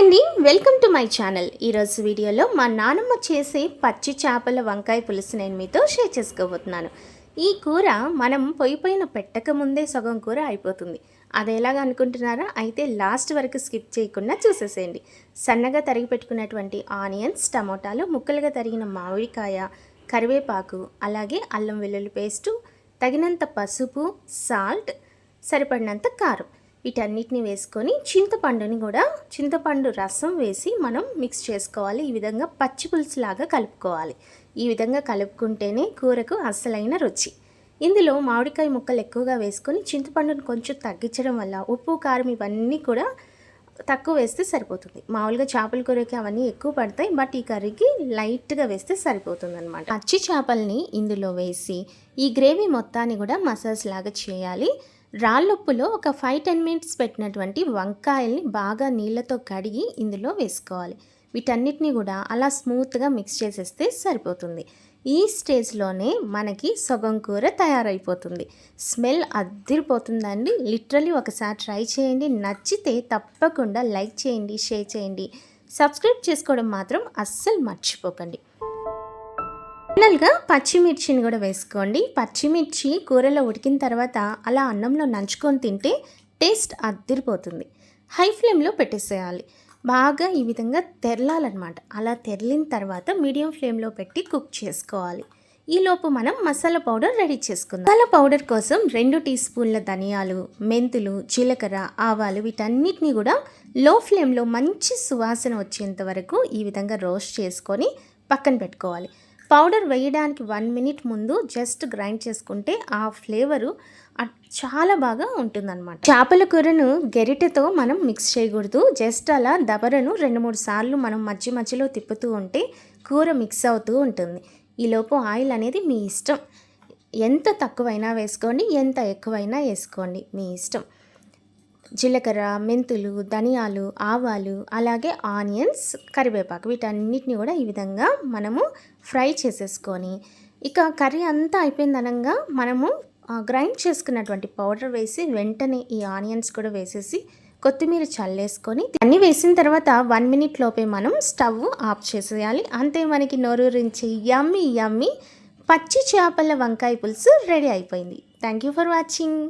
అండి welcome to my channel. ఈరోజు వీడియోలో మా నానమ్మ చేసే పచ్చి చేపల వంకాయ పులుసు నేను మీతో షేర్ చేసుకోబోతున్నాను. ఈ కూర మనం పొయ్యి పైన పెట్టక ముందే సగం కూర అయిపోతుంది. అది ఎలాగ అనుకుంటున్నారా? అయితే లాస్ట్ వరకు స్కిప్ చేయకుండా చూసేసేయండి. సన్నగా తరిగి పెట్టుకున్నటువంటి ఆనియన్స్ టమోటాలు ముక్కలుగా తరిగిన మామిడికాయ కరివేపాకు అలాగే అల్లం వెల్లుల్లి పేస్టు తగినంత పసుపు సాల్ట్ సరిపడినంత కారం. వీటన్నిటిని వేసుకొని చింతపండుని కూడా చింతపండు రసం వేసి మనం మిక్స్ చేసుకోవాలి. ఈ విధంగా పచ్చి పులుసు లాగా కలుపుకోవాలి. ఈ విధంగా కలుపుకుంటేనే కూరకు అసలైన రుచి. ఇందులో మామిడికాయ ముక్కలు ఎక్కువగా వేసుకొని చింతపండును కొంచెం తగ్గించడం వల్ల ఉప్పు కారం ఇవన్నీ కూడా తక్కువ వేస్తే సరిపోతుంది. మామూలుగా చేపల కూరకి అవన్నీ ఎక్కువ పడతాయి. బట్ ఈ కర్రీకి లైట్గా వేస్తే సరిపోతుంది అనమాట పచ్చి చేపల్ని ఇందులో వేసి ఈ గ్రేవీ మొత్తాన్ని కూడా మసాజ్ లాగా చేయాలి. రాళ్ళుప్పులో ఒక ఫైవ్ టెన్ మినిట్స్ పెట్టినటువంటి వంకాయల్ని బాగా నీళ్ళతో కడిగి ఇందులో వేసుకోవాలి. వీటన్నిటిని కూడా అలా స్మూత్గా మిక్స్ చేసేస్తే సరిపోతుంది. ఈ స్టేజ్లోనే మనకి సగం కూర తయారైపోతుంది. స్మెల్ అద్దిరిపోతుందండి లిటరలీ ఒకసారి ట్రై చేయండి. నచ్చితే తప్పకుండా లైక్ చేయండి షేర్ చేయండి. సబ్స్క్రైబ్ చేసుకోవడం మాత్రం అస్సలు మర్చిపోకండి. ఫైనల్గా పచ్చిమిర్చిని కూడా వేసుకోండి. పచ్చిమిర్చి కూరలో ఉడికిన తర్వాత అలా అన్నంలో నంచుకొని తింటే టేస్ట్ అద్దిరిపోతుంది హై ఫ్లేమ్లో పెట్టేసేయాలి. బాగా ఈ విధంగా తెరలాలన్నమాట. అలా తెరలిన తర్వాత మీడియం ఫ్లేమ్లో పెట్టి కుక్ చేసుకోవాలి. ఈలోపు మనం మసాలా పౌడర్ రెడీ చేసుకుందాం. మసాలా పౌడర్ కోసం రెండు టీ స్పూన్ల ధనియాలు మెంతులు జీలకర్ర ఆవాలు వీటన్నిటిని కూడా లో ఫ్లేమ్లో మంచి సువాసన వచ్చేంత వరకు ఈ విధంగా రోస్ట్ చేసుకొని పక్కన పెట్టుకోవాలి. పౌడర్ వేయడానికి వన్ మినిట్ ముందు జస్ట్ గ్రైండ్ చేసుకుంటే ఆ ఫ్లేవరు చాలా బాగా ఉంటుందన్నమాట. చేపల కూరను గెరిటెతో మనం మిక్స్ చేయకూడదు. జస్ట్ అలా దబరను రెండు మూడు సార్లు మనం మధ్య మధ్యలో తిప్పుతూ ఉంటే కూర మిక్స్ అవుతూ ఉంటుంది. ఈలోపు ఆయిల్ అనేది మీ ఇష్టం. ఎంత తక్కువైనా వేసుకోండి ఎంత ఎక్కువైనా వేసుకోండి మీ ఇష్టం. జీలకర్ర మెంతులు ధనియాలు ఆవాలు అలాగే ఆనియన్స్ కరివేపాకు వీటన్నిటిని కూడా ఈ విధంగా మనము ఫ్రై చేసేసుకొని ఇక కర్రీ అంతా అయిపోయిందనగా మనము గ్రైండ్ చేసుకున్నటువంటి పౌడర్ వేసి వెంటనే ఈ ఆనియన్స్ కూడా వేసేసి కొత్తిమీర చల్లేసుకొని అన్ని వేసిన తర్వాత వన్ మినిట్ లోపే మనం స్టవ్ ఆఫ్ చేసేయాలి. అంతే మనకి నోరూరించి యమ్మి యమ్మి పచ్చి చేపల వంకాయ పులుసు రెడీ అయిపోయింది. Thank you for watching.